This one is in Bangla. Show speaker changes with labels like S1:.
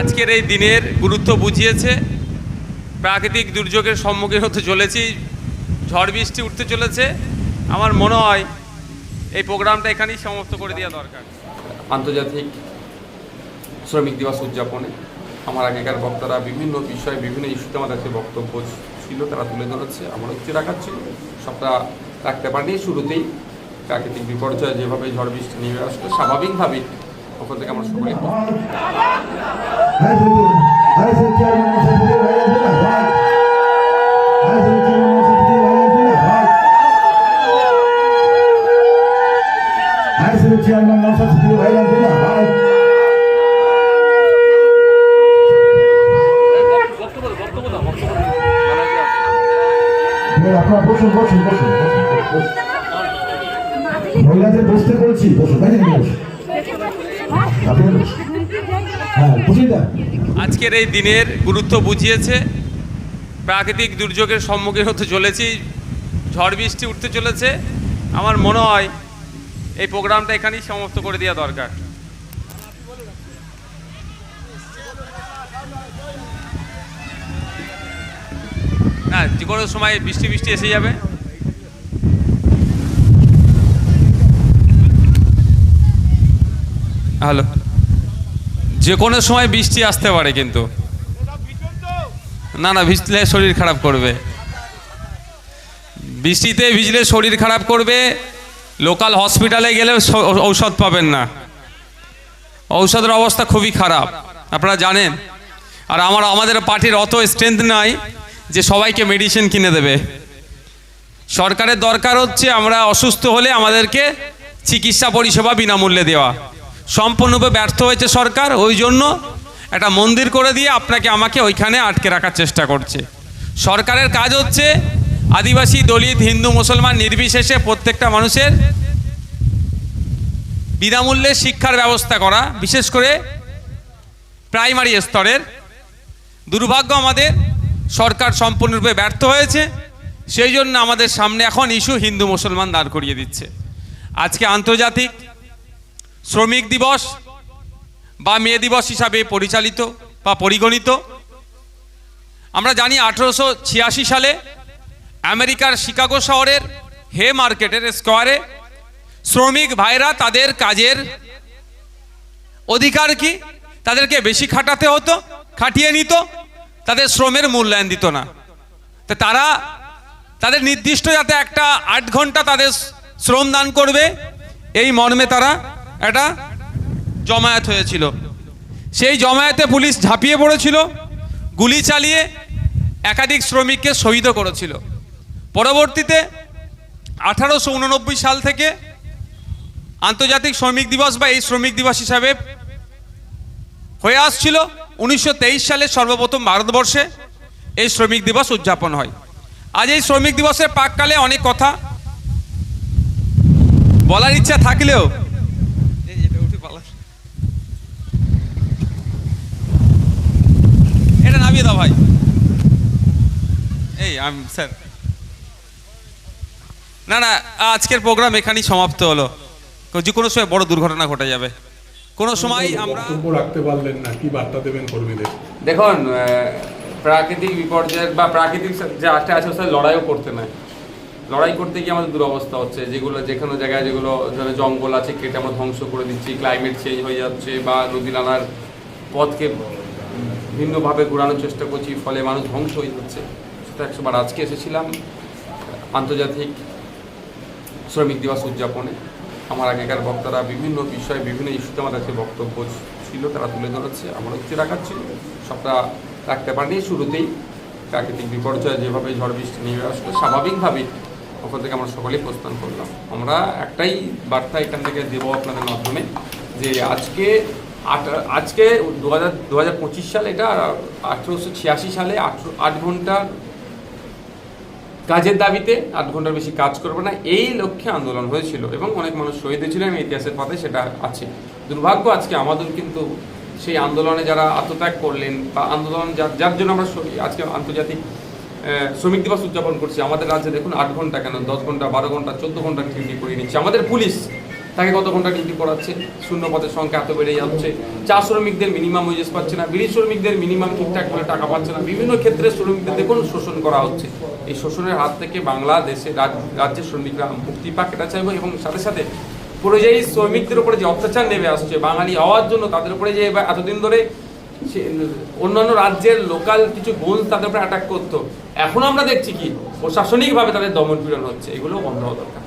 S1: আজকের এই দিনের গুরুত্ব বুঝিয়েছে, প্রাকৃতিক দুর্যোগের সম্মুখীন হতে চলেছি, ঝড় বৃষ্টি উঠতে চলেছে। আমার মনে হয় এই প্রোগ্রামটা এখানেই সমাপ্ত করে দেওয়া দরকার।
S2: আন্তর্জাতিক শ্রমিক দিবস উদযাপনে আমার আগেকার বক্তারা বিভিন্ন বিষয়ে, বিভিন্ন ইস্যুতে কাছে বক্তব্য ছিল, তারা তুলে ধরেছে, আমার উচ্চ রাখার ছিল। সবটা রাখতে পারিনি শুরুতেই প্রাকৃতিক বিপর্যয় যেভাবে ঝড় বৃষ্টি নেমে আসলো, স্বাভাবিকভাবেই ওখান থেকে আমরা
S3: ভাইজান জিন্দাবাদ আপনারা। মহিলাদের বসতে বলছি বসুন আপনি বসুন। হ্যাঁ বুঝিয়ে দেন।
S1: আজকের এই দিনের গুরুত্ব বুঝিয়েছে। প্রাকৃতিক দুর্যোগের সম্মুখীন হতে চলেছি। ঝড় বৃষ্টি উঠতে চলেছে। আমার মনে হয় এই প্রোগ্রামটা এখানেই সমাপ্ত করে দেওয়া দরকার। না যে কোনো সময় বৃষ্টি বৃষ্টি এসে যাবে। হ্যালো। যে কোনো সময় বৃষ্টি আসতে পারে কিন্তু। না না, ভিজলে শরীর খারাপ করবে। বৃষ্টিতে ভিজলে শরীর খারাপ করবে, লোকাল হসপিটালে গেলে ঔষধ পাবেন না। ঔষধের অবস্থা খুবই খারাপ, আপনারা জানেন। আর আমার, আমাদের পার্টির অত স্ট্রেংথ নাই যে সবাইকে মেডিসিন কিনে দেবে। সরকারের দরকার হচ্ছে আমরা অসুস্থ হলে আমাদেরকে চিকিৎসা পরিষেবা বিনামূল্যে দেওয়া। সম্পূর্ণরূপে ব্যর্থ হয়েছে সরকার, ওই জন্য একটা মন্দির করে দিয়ে আপনাকে আমাকে ওইখানে আটকে রাখার চেষ্টা করছে। সরকারের কাজ হচ্ছে আদিবাসী, দলিত, হিন্দু, মুসলমান নির্বিশেষে প্রত্যেকটা মানুষের বিনামূল্যে শিক্ষার ব্যবস্থা করা, বিশেষ করে প্রাইমারি স্তরের। দুর্ভাগ্য আমাদের, সরকার সম্পূর্ণরূপে ব্যর্থ হয়েছে, সেই জন্য আমাদের সামনে এখন ইস্যু হিন্দু, মুসলমান দাঁড় করিয়ে দিচ্ছে। আজকে আন্তর্জাতিক শ্রমিক দিবস বা মে দিবস হিসাবে পরিচালিত বা পরিগণিত। আমরা জানি আঠেরোশো ছিয়াশি সালে আমেরিকার শিকাগো শহরের হে মার্কেটের স্কোয়ারে শ্রমিক ভাইরা তাদের কাজের অধিকার কি? তাদেরকে বেশি খাটাতে হতো, খাটিয়ে নিত, তাদের শ্রমের মূল্যায়ন দিত না। তো তারা তাদের নির্দিষ্ট যাতে একটা আট ঘণ্টা তাদের শ্রম দান করবে, এই মর্মে তারা একটা জমায়েত হয়েছিল। সেই জমায়েতে পুলিশ ঝাঁপিয়ে পড়েছিল, গুলি চালিয়ে একাধিক শ্রমিককে শহীদও করেছিল। পরবর্তীতে আঠারোশো উননব্বই সাল থেকে আন্তর্জাতিক শ্রমিক দিবস বা এই শ্রমিক দিবস হিসাবে হয়ে আসছিল। উনিশশো সালে সর্বপ্রথম ভারতবর্ষে এই শ্রমিক দিবস উদযাপন হয়। আজ এই শ্রমিক দিবসের প্রাককালে অনেক কথা বলার ইচ্ছা থাকলেও এই এটা উঠে পালা। এটা নামিয়ে দাও ভাই। এই আমি স্যার না না আজকের প্রোগ্রাম এখানেই সমাপ্ত হলো। যে কোনো সময় বড় দুর্ঘটনা ঘটে যাবে। কোনো সময় আমরা
S4: রাখতে পারলেন না কি বার্তা দেবেন কর্মীদের?
S2: দেখুন প্রাকৃতিক বিপর্যয়ের বা প্রাকৃতিক যে আটটা আছে সাথে লড়াইও করতে নাই লড়াই করতে গিয়ে আমাদের দুরবস্থা হচ্ছে। যেগুলো যে কোনো জায়গায় যেগুলো ধরো জঙ্গল আছে কেটে আমরা ধ্বংস করে দিচ্ছি ক্লাইমেট চেঞ্জ হয়ে যাচ্ছে বা নদী নালার পথকে ভিন্নভাবে ঘোরানোর চেষ্টা করছি, ফলে মানুষ ধ্বংস হয়ে যাচ্ছে। সেটা একশোবার আজকে এসেছিলাম, আন্তর্জাতিক শ্রমিক দিবস উদযাপনে। আমার আগেকার বক্তারা বিভিন্ন বিষয়ে, বিভিন্ন ইস্যুতে আমার কাছে বক্তব্য ছিল, তারা তুলে ধরেছে, আমার উচ্চ রাখার ছিল। সবটা রাখতে পারিনি, শুরুতেই প্রাকৃতিক বিপর্যয় যেভাবে ঝড় বৃষ্টি নেমে আসলো, স্বাভাবিকভাবেই ওখান থেকে আমরা সকলেই প্রস্থান করলাম। আমরা একটাই বার্তা এখান থেকে দেবো আপনাদের মাধ্যমে, যে আজকে আজকে দু হাজার দু হাজার পঁচিশ সালে এটা আঠেরোশো ছিয়াশি সালে আঠেরো আট ঘণ্টার কাজের দাবিতে আট ঘণ্টার বেশি কাজ করবে না, এই লক্ষ্যে আন্দোলন হয়েছিল এবং অনেক মানুষ শহীদ হয়েছিলেন ইতিহাসের পাতায় সেটা আছে। দুর্ভাগ্য আজকে আমাদের কিন্তু সেই আন্দোলনে যারা আত্মত্যাগ করলেন বা আন্দোলন যার যার জন্য আমরা আজকে আন্তর্জাতিক
S1: শ্রমিক দিবস উদযাপন করছি, আমাদের রাজ্যে দেখুন আট ঘণ্টা কেন? দশ ঘণ্টা, বারো ঘণ্টা, চোদ্দ ঘণ্টা ডিউটি করিয়ে নিচ্ছে আমাদের পুলিশ তাকে কত ঘণ্টা ডিউটি করাচ্ছে শূন্য পদের সংখ্যা এত বেড়ে যাচ্ছে। চা শ্রমিকদের মিনিমাম ওয়েজেস পাচ্ছে না, বিড়ি শ্রমিকদের মিনিমাম ঠিকঠাক করে টাকা পাচ্ছে না। বিভিন্ন ক্ষেত্রে শ্রমিকদের দেখুন শোষণ করা হচ্ছে। এই শোষণের হাত থেকে বাংলাদেশে রাজ্যের শ্রমিকরা মুক্তি পাক, এটা চাইব এবং সাথে সাথে পরিযায়ী শ্রমিকদের উপরে যে অত্যাচার নেমে আসছে, বাঙালি হওয়ার জন্য তাদের উপরে যে এতদিন ধরে অন্যান্য রাজ্যের লোকাল কিছু গোল তাদের উপরে অ্যাটাক করতো। এখন আমরা দেখছি কি, প্রশাসনিকভাবে তাদের দমন পীড়ন হচ্ছে। এগুলো বন্ধ হওয়া দরকার।